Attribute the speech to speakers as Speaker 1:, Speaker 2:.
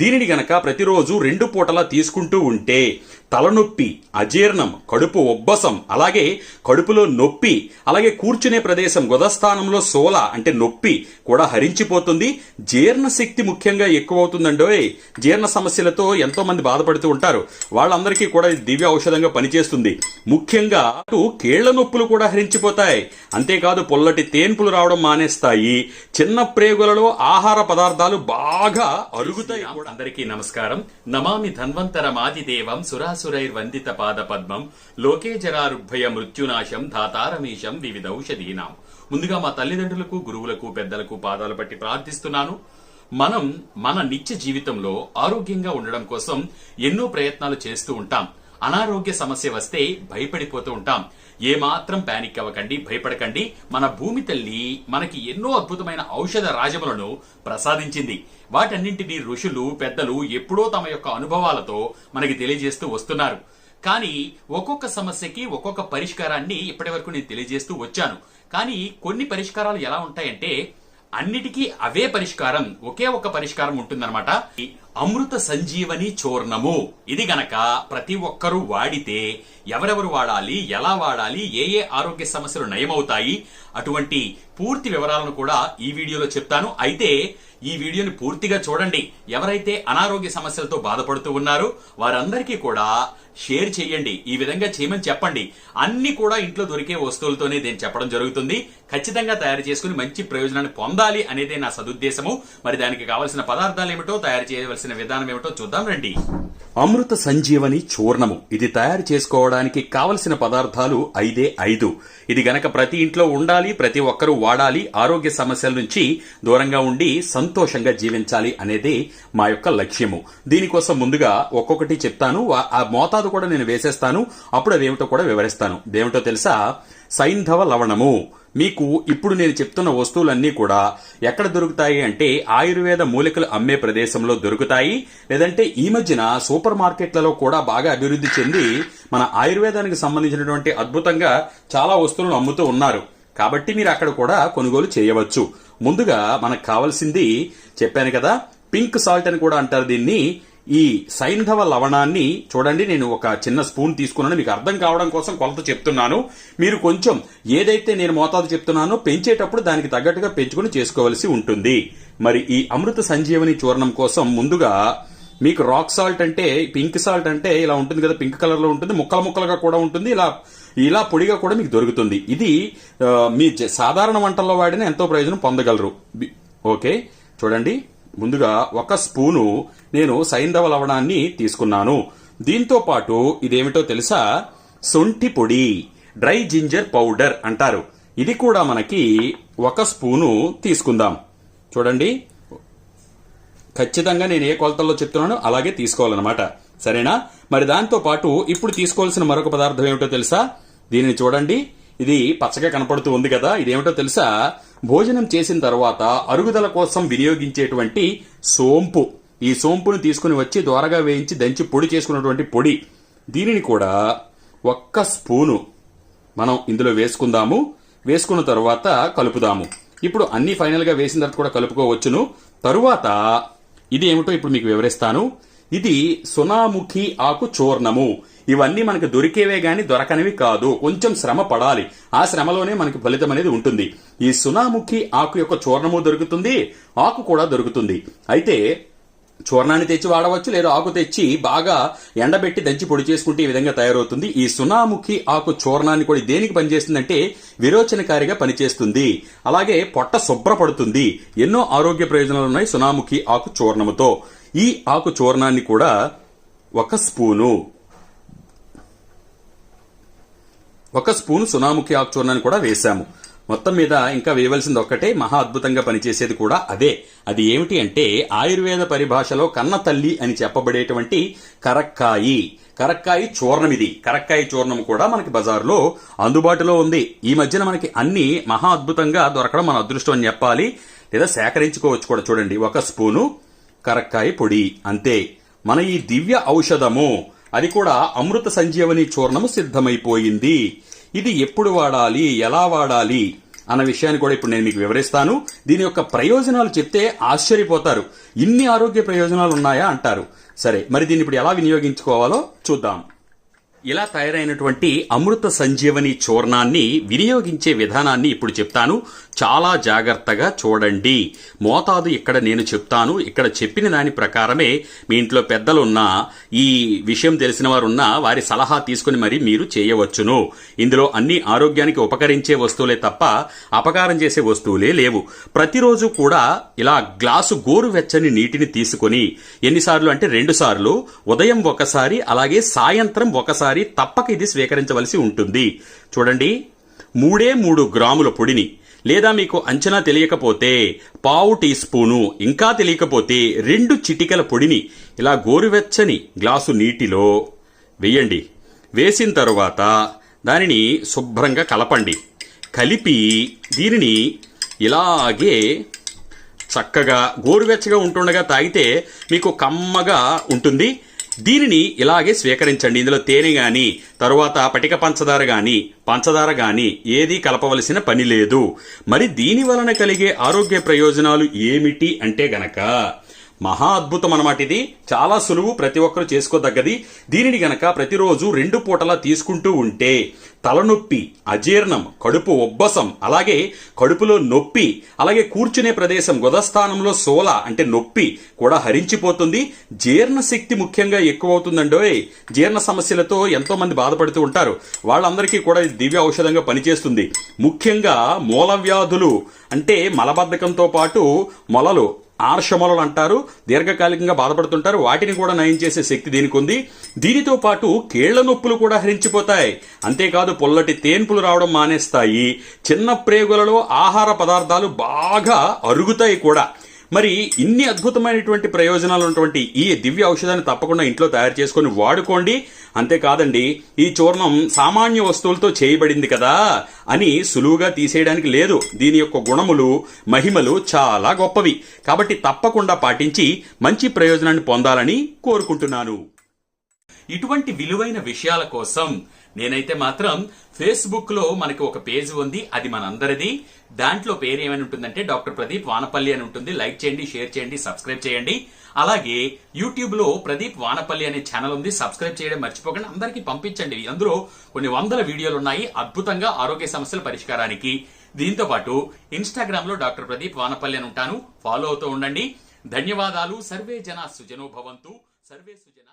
Speaker 1: దీనిని గనక ప్రతిరోజు రెండు పూటలా తీసుకుంటూ ఉంటే తలనొప్పి అజీర్ణం కడుపు ఉబ్బసం అలాగే కడుపులో నొప్పి అలాగే కూర్చునే ప్రదేశం గొదస్థానంలో సోల అంటే నొప్పి కూడా హరించిపోతుంది. జీర్ణశక్తి ముఖ్యంగా ఎక్కువ అవుతుందండోయ్ జీర్ణ సమస్యలతో ఎంతో మంది బాధపడుతూ ఉంటారు. వాళ్ళందరికీ కూడా దివ్య ఔషధంగా పనిచేస్తుంది. ముఖ్యంగా అటు కీళ్ళ నొప్పులు కూడా హరించిపోతాయి. అంతేకాదు పొల్లటి తేన్పులు రావడం మానేస్తాయి. చిన్న ప్రేగులలో ఆహార పదార్థాలు బాగా అరుగుతాయి కూడా.
Speaker 2: అందరికీ నమస్కారం. నమామి ధన్వంతరమాదిదేవం సురాసురైర్వందిత పాద పద్మం లోకే జరారుభయ మృత్యునాశం ధాతారమీశం వివిధ ఔషధీనాం. ముందుగా మా తల్లిదండ్రులకు గురువులకు పెద్దలకు పాదాలు పట్టి ప్రార్థిస్తున్నాను. మనం మన నిత్య జీవితంలో ఆరోగ్యంగా ఉండడం కోసం ఎన్నో ప్రయత్నాలు చేస్తూ ఉంటాం. అనారోగ్య సమస్య వస్తే భయపడిపోతూ ఉంటాం. ఏమాత్రం ప్యానిక్ అవ్వకండి భయపడకండి. మన భూమి తల్లి మనకి ఎన్నో అద్భుతమైన ఔషధ రాజములను ప్రసాదించింది. వాటన్నింటినీ ఋషులు పెద్దలు ఎప్పుడో తమ యొక్క అనుభవాలతో మనకి తెలియజేస్తూ వస్తున్నారు. కానీ ఒక్కొక్క సమస్యకి ఒక్కొక్క పరిష్కారాన్ని ఇప్పటి వరకు నేను తెలియజేస్తూ వచ్చాను. కానీ కొన్ని పరిష్కారాలు ఎలా ఉంటాయంటే అన్నిటికీ అవే పరిష్కారం ఒకే ఒక పరిష్కారం ఉంటుందన్నమాట. అమృత సంజీవని చూర్ణము. ఇది గనక ప్రతి ఒక్కరూ వాడితే ఎవరెవరు వాడాలి ఎలా వాడాలి ఏ ఏ ఆరోగ్య సమస్యలు నయమవుతాయి అటువంటి పూర్తి వివరాలను కూడా ఈ వీడియోలో చెప్తాను. అయితే ఈ వీడియోని పూర్తిగా చూడండి. ఎవరైతే అనారోగ్య సమస్యలతో బాధపడుతూ ఉన్నారో వారందరికీ కూడా షేర్ చేయండి. ఈ విధంగా చేయమని చెప్పండి. అన్ని కూడా ఇంట్లో దొరికే వస్తువులతోనే నేను చెప్పడం జరుగుతుంది. ఖచ్చితంగా తయారు చేసుకుని మంచి ప్రయోజనాన్ని పొందాలి అనేదే నా సదుద్దేశము. మరి దానికి కావలసిన పదార్థాలు ఏమిటో తయారు చేయవలసిన విధానం ఏమిటో చూద్దాం రండి.
Speaker 1: అమృత సంజీవని చూర్ణము. ఇది తయారు చేసుకోవడానికి కావలసిన పదార్థాలు ఐదే ఐదు. ఇది గనక ప్రతి ఇంట్లో ఉండాలి ప్రతి ఒక్కరూ వాడాలి ఆరోగ్య సమస్యల నుంచి దూరంగా ఉండి సంతోషంగా జీవించాలి అనేది మా యొక్క లక్ష్యము. దీనికోసం ముందుగా ఒక్కొక్కటి చెప్తాను. ఆ మోతాదు కూడా నేను వేసేస్తాను. అప్పుడు అదేమిటో కూడా వివరిస్తాను. దేమిటో తెలుసా? సైంధవ లవణము. మీకు ఇప్పుడు నేను చెప్తున్న వస్తువులన్నీ కూడా ఎక్కడ దొరుకుతాయి అంటే ఆయుర్వేద మూలికలు అమ్మే ప్రదేశంలో దొరుకుతాయి. లేదంటే ఈ మధ్యన సూపర్ మార్కెట్లలో కూడా బాగా అభివృద్ధి చెంది మన ఆయుర్వేదానికి సంబంధించినటువంటి అద్భుతంగా చాలా వస్తువులను అమ్ముతూ ఉన్నారు. కాబట్టి మీరు అక్కడ కూడా కొనుగోలు చేయవచ్చు. ముందుగా మనకు కావాల్సింది చెప్పాను కదా పింక్ సాల్ట్ అని కూడా అంటారు దీన్ని. ఈ సైంధవ లవణాన్ని చూడండి నేను ఒక చిన్న స్పూన్ తీసుకున్నాను మీకు అర్థం కావడం కోసం కొలత చెప్తున్నాను. మీరు కొంచెం ఏదైతే నేను మోతాదు చెప్తున్నానో పెంచేటప్పుడు దానికి తగ్గట్టుగా పెంచుకుని చేసుకోవలసి ఉంటుంది. మరి ఈ అమృత సంజీవని చూర్ణం కోసం ముందుగా మీకు రాక్ సాల్ట్ అంటే పింక్ సాల్ట్ అంటే ఇలా ఉంటుంది కదా పింక్ కలర్లో ఉంటుంది ముక్కల ముక్కలుగా కూడా ఉంటుంది. ఇలా ఇలా పొడిగా కూడా మీకు దొరుకుతుంది. ఇది మీ సాధారణ వంటల్లో వాడిన ఎంతో ప్రయోజనం పొందగలరు. ఓకే? చూడండి. ముందుగా ఒక స్పూను నేను సైంధవ లవణాన్ని తీసుకున్నాను. దీంతో పాటు ఇదేమిటో తెలుసా? సొంఠి పొడి డ్రై జింజర్ పౌడర్ అంటారు. ఇది కూడా మనకి ఒక స్పూను తీసుకుందాం. చూడండి. ఖచ్చితంగా నేను ఏ కొలతల్లో చెప్తున్నానో అలాగే తీసుకోవాలన్నమాట. సరేనా? మరి దాంతో పాటు ఇప్పుడు తీసుకోవాల్సిన మరొక పదార్థం ఏమిటో తెలుసా? దీనిని చూడండి. ఇది పచ్చగా కనపడుతూ ఉంది కదా. ఇదేమిటో తెలుసా? భోజనం చేసిన తర్వాత అరుగుదల కోసం వినియోగించేటువంటి సోంపు. ఈ సోంపును తీసుకుని వచ్చి దోరగా వేయించి దంచి పొడి చేసుకున్నటువంటి పొడి. దీనిని కూడా ఒక్క స్పూను మనం ఇందులో వేసుకుందాము. వేసుకున్న తర్వాత కలుపుదాము. ఇప్పుడు అన్ని ఫైనల్గా వేసిన తర్వాత కూడా కలుపుకోవచ్చును. తరువాత ఇది ఏమిటో ఇప్పుడు మీకు వివరిస్తాను. ఇది సునాముఖి ఆకు చూర్ణము. ఇవన్నీ మనకు దొరికేవే గాని దొరకనివి కాదు. కొంచెం శ్రమ పడాలి. ఆ శ్రమలోనే మనకి ఫలితం అనేది ఉంటుంది. ఈ సునాముఖి ఆకు యొక్క చూర్ణము దొరుకుతుంది ఆకు కూడా దొరుకుతుంది. అయితే చూర్ణాన్ని తెచ్చి వాడవచ్చు లేదా ఆకు తెచ్చి బాగా ఎండబెట్టి దంచి పొడి చేసుకుంటే ఈ విధంగా తయారవుతుంది. ఈ సునాముఖి ఆకు చూర్ణాన్ని కూడా దేనికి పనిచేస్తుందంటే విరోచనకారిగా పనిచేస్తుంది. అలాగే పొట్ట శుభ్రపడుతుంది. ఎన్నో ఆరోగ్య ప్రయోజనాలు ఉన్నాయి సునాముఖి ఆకు చూర్ణముతో. ఈ ఆకు చూర్ణాన్ని కూడా ఒక స్పూను. ఒక స్పూన్ సునాముఖి ఆకు చూర్ణాన్ని కూడా వేశాము. మొత్తం మీద ఇంకా వేయవలసింది ఒక్కటే మహా అద్భుతంగా పనిచేసేది కూడా అదే. అది ఏమిటి అంటే ఆయుర్వేద పరిభాషలో కన్న తల్లి అని చెప్పబడేటువంటి కరక్కాయి. కరక్కాయి చూర్ణం ఇది. కరక్కాయి చూర్ణం కూడా మనకి బజార్లో అందుబాటులో ఉంది. ఈ మధ్యన మనకి అన్ని మహా అద్భుతంగా దొరకడం మన అదృష్టం అని చెప్పాలి. లేదా సేకరించుకోవచ్చు కూడా చూడండి. ఒక స్పూను కరక్కాయ పొడి. అంతే. మన ఈ దివ్య ఔషధము అది కూడా అమృత సంజీవని చూర్ణము సిద్ధమైపోయింది. ఇది ఎప్పుడు వాడాలి ఎలా వాడాలి అన్న విషయాన్ని కూడా ఇప్పుడు నేను మీకు వివరిస్తాను. దీని యొక్క ప్రయోజనాలు చెప్తే ఆశ్చర్యపోతారు. ఇన్ని ఆరోగ్య ప్రయోజనాలు ఉన్నాయా అంటారు. సరే మరి దీన్ని ఇప్పుడు ఎలా వినియోగించుకోవాలో చూద్దాం. ఇలా తయారైనటువంటి అమృత సంజీవని చూర్ణాన్ని వినియోగించే విధానాన్ని ఇప్పుడు చెప్తాను. చాలా జాగ్రత్తగా చూడండి. మోతాదు ఇక్కడ నేను చెప్తాను. ఇక్కడ చెప్పిన దాని ప్రకారమే మీ ఇంట్లో పెద్దలున్నా ఈ విషయం తెలిసిన వారున్నా వారి సలహా తీసుకుని మరి మీరు చేయవచ్చును. ఇందులో అన్ని ఆరోగ్యానికి ఉపకరించే వస్తువులే తప్ప అపకారం చేసే వస్తువులే లేవు. ప్రతిరోజు కూడా ఇలా గ్లాసు గోరువెచ్చని నీటిని తీసుకొని ఎన్నిసార్లు అంటే రెండు సార్లు ఉదయం ఒకసారి అలాగే సాయంత్రం ఒకసారి తప్పక ఇది స్వీకరించవలసి ఉంటుంది. చూడండి. మూడే మూడు గ్రాముల పొడిని లేదా మీకు అంచనా తెలియకపోతే పావు టీ స్పూను ఇంకా తెలియకపోతే రెండు చిటికల పొడిని ఇలా గోరువెచ్చని గ్లాసు నీటిలో వేయండి. వేసిన తరువాత దానిని శుభ్రంగా కలపండి. కలిపి దీనిని ఇలాగే చక్కగా గోరువెచ్చగా ఉంటుండగా తాగితే మీకు కమ్మగా ఉంటుంది. దీనిని ఇలాగే స్వీకరించండి. ఇందులో తేనె గాని తరువాత పటిక పంచదార గాని పంచదార గాని ఏదీ కలపవలసిన పని లేదు. మరి దీని వలన కలిగే ఆరోగ్య ప్రయోజనాలు ఏమిటి అంటే గనక మహా అద్భుతం అనమాట ఇది. చాలా సులువు ప్రతి ఒక్కరు చేసుకోదగ్గది. దీనిని గనక ప్రతిరోజు రెండు పూటలా తీసుకుంటూ ఉంటే తలనొప్పి అజీర్ణం కడుపు ఉబ్బసం అలాగే కడుపులో నొప్పి అలాగే కూర్చునే ప్రదేశం గుదస్థానంలో సోల అంటే నొప్పి కూడా హరించిపోతుంది. జీర్ణశక్తి ముఖ్యంగా ఎక్కువ అవుతుందండోయ్ జీర్ణ సమస్యలతో ఎంతో మంది బాధపడుతూ ఉంటారు. వాళ్ళందరికీ కూడా ఇది దివ్య ఔషధంగా పనిచేస్తుంది. ముఖ్యంగా మూల వ్యాధులు అంటే మలబద్ధకంతో పాటు మొలలు. ఆర్షమలలు అంటారు దీర్ఘకాలికంగా బాధపడుతుంటారు వాటిని కూడా నయం చేసే శక్తి దీనికి ఉంది దీనితో పాటు కీళ్ళ నొప్పులు కూడా హరించిపోతాయి. అంతేకాదు పొల్లటి తేన్పులు రావడం మానేస్తాయి. చిన్న ప్రేగులలో ఆహార పదార్థాలు బాగా అరుగుతాయి కూడా. మరి ఇన్ని అద్భుతమైనటువంటి ప్రయోజనాలు ఉన్నటువంటి ఈ దివ్య ఔషధాన్ని తప్పకుండా ఇంట్లో తయారు చేసుకొని వాడుకోండి. అంతేకాదండి ఈ చూర్ణం సామాన్య వస్తువులతో చేయబడింది కదా అని సులువుగా తీసేయడానికి లేదు. దీని యొక్క గుణములు మహిమలు చాలా గొప్పవి. కాబట్టి తప్పకుండా పాటించి మంచి ప్రయోజనాన్ని పొందాలని కోరుకుంటున్నాను.
Speaker 2: ఇటువంటి విలువైన విషయాల కోసం నేనైతే మాత్రం ఫేస్బుక్లో మనకి ఒక పేజ్ ఉంది అది మనందరిది. దాంట్లో పేరు ఏమైనా ఉంటుందంటే డాక్టర్ ప్రదీప్ వానపల్లి అని ఉంటుంది. లైక్ చేయండి షేర్ చేయండి సబ్స్క్రైబ్ చేయండి. అలాగే యూట్యూబ్లో ప్రదీప్ వానపల్లి అనే ఛానల్ ఉంది. సబ్స్క్రైబ్ చేయడం మర్చిపోకండి. అందరికీ పంపించండి. అందులో కొన్ని వందల వీడియోలు ఉన్నాయి. అద్భుతంగా ఆరోగ్య సమస్యల పరిష్కారానికి. దీంతో పాటు ఇన్స్టాగ్రామ్లో డాక్టర్ ప్రదీప్ వానపల్లి అని ఉంటాను. ఫాలో అవుతూ ఉండండి. ధన్యవాదాలు. సర్వే జన సుజనోభవంతు సర్వే సుజన